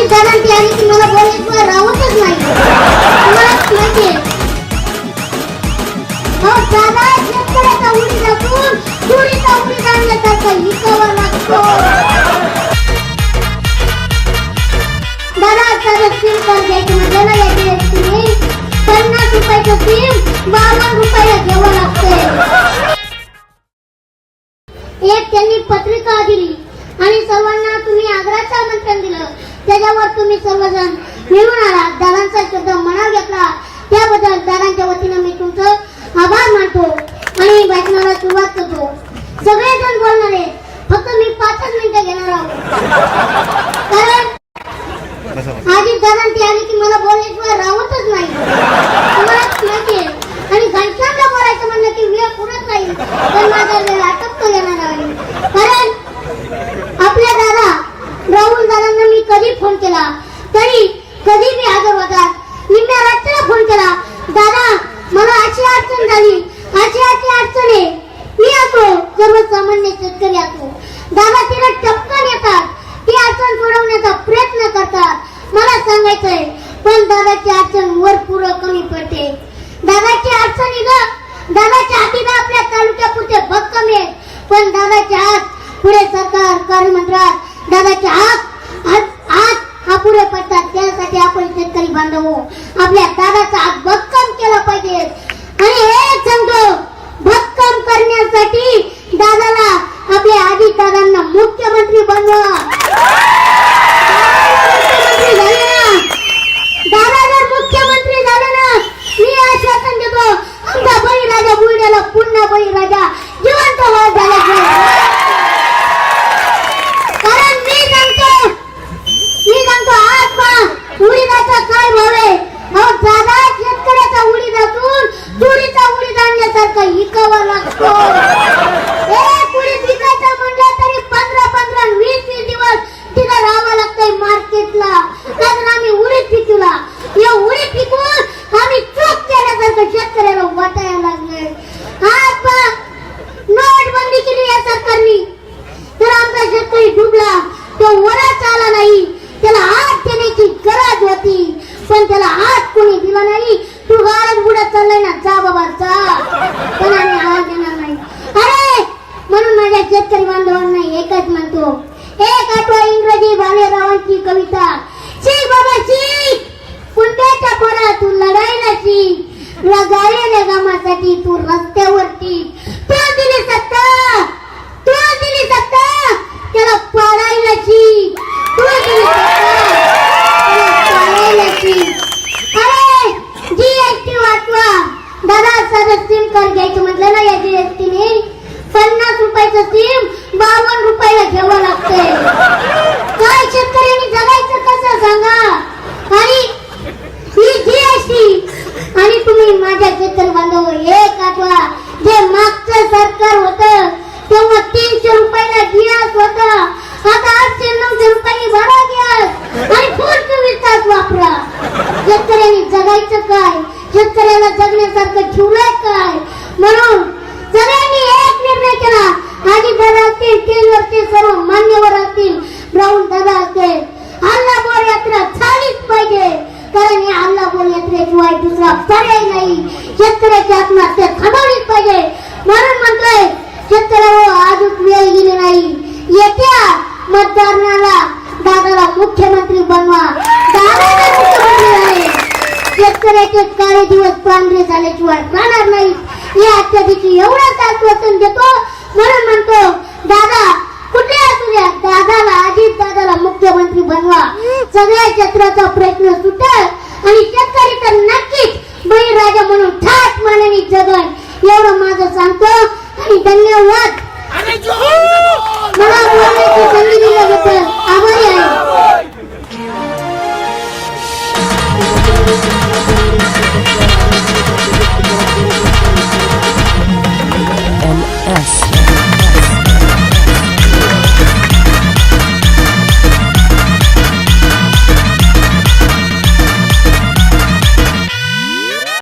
माझी दादांची आली की मला बोलण्याशिवाय राहतच नाही तुम्हाला माहितीये अहो, दादा तुम्ही सर्वजण मिळून आला दादांचा शब्द मनावर घेतला. त्याबद्दल दादांच्या वतीनं मी तुमचं आभार मानतो आणि भाषणाला सुरुवात करतो. सगळेजण बोलणार आहेत फक्त मी पाचच मिनिटं घेणार आहोत. कारण आधी दादांची आली की मला बोलण्याशिवाय राहतच नाही. तुम्हाला माहितीये आणि घनश्यामला बोलायचं म्हणलं की वेळ पुरत नाही. तर माझा वेळ आटपतो येणार आहे कारण आपल्या दादा राहुल दादांना मी कधी फोन केला. तरी कधी मी हजर होतात निम्म्या रात्रीला फोन केला. दादा मला अशी अडचण झाली. अशी अशी अडचण आहे. मी असो सर्वसामान्य शेतकरी असो दादा तिला टपकन येतात. ती अडचण सोडवण्याचा प्रयत्न करतात. मला सांगायचंय पण दादाची अडचण वर पुरं कमी पडते. दादाची अडचणी ग. दादाच्या हाती ना आपल्या तालुक्यापुरते भक्कम आहेत पण दादाच्या हात पुढे सरकार कार्यमंत्रात दादाचे हात आज हा पुढे पडतात त्यासाठी आपण शेतकरी बांधव. आपल्या दादाचा आज भक्कम केला पाहिजे. आणि हे सांगतो भक्कम करण्यासाठी दादाला आपल्या आधी दादांना मुख्यमंत्री बनवा मुख्यमंत्री झाले ना दादा जर मुख्यमंत्री झाले ना मी आश्वासन देतो आमचा बळीराजा बुलढाणा पुन्हा बळीराजा जिवंत व्हावा झाल्याशिवाय कारण मी सांगतो मी सांगतो आज पहा उडीदाचा काय भाव आहे अहो दादा शेतकऱ्याचा उडीद असून तुरीचा उडीद आणण्यासारखं विकावा लागतो. एक उडीद विकायचं म्हटलं तरी पंधरा पंधरा वीस वीस दिवस तिला राहावं लागतंय मार्केटला कारण आम्ही उडीद पिकवला या उडीद पिकवून आम्ही चूक केल्यासारखं शेतकऱ्याला वाटायला लागले आज पहा नोटबंदी केली या सरकारने तर आमचा शेतकरी डुबला तो वराच आला नाही त्याला हात देण्याची गरज होती पण त्याला हात कोणी दिला नाही तू गाळत बुडत चाललाय ना जा बाबा जा पण आम्ही आवाज देणार नाही अरे म्हणून माझ्या शेतकरी बांधवांना एकच म्हणतो एक आठवा इंग्रजी भालेरावांची कविता. शिक बाबा शिक कुंट्याच्या पोरा तू लढायला शिक गायलेल्या कामासाठी तू रस्ते सांगा. आणि ही जीएसटी आणि तुम्ही माझ्या शेतकरी बांधव एक आठवा जे मागचं सरकार होतं तेव्हा तीनशे रुपयाला गॅस होता. आता आठशे नऊशे रुपयांनी भरा गॅस आणि फुल चोवीस तास वापरा. शेतकऱ्यांनी जगायचं काय? शेतकऱ्याला जगण्यासारखं ठेवलंय काय? यात्रेशिवाय पर्याय नाही शेतकऱ्याची आत्महत्या थांबवलीच पाहिजे. म्हणून म्हणतोय शेतकऱ्यावर अजून वेळ गेली नाही. येत्या मतदाराला दादाला मुख्यमंत्री बनवा. दादाला मुख्यमंत्री झाले शेतकऱ्याचे काळे दिवस पांढरे झाल्याशिवाय राहणार नाही या अत्याधीची दिवशी एवढंच वचन देतो. Aku tua hari dengnya wat ada johor mana buat itu sendiri. Gitu.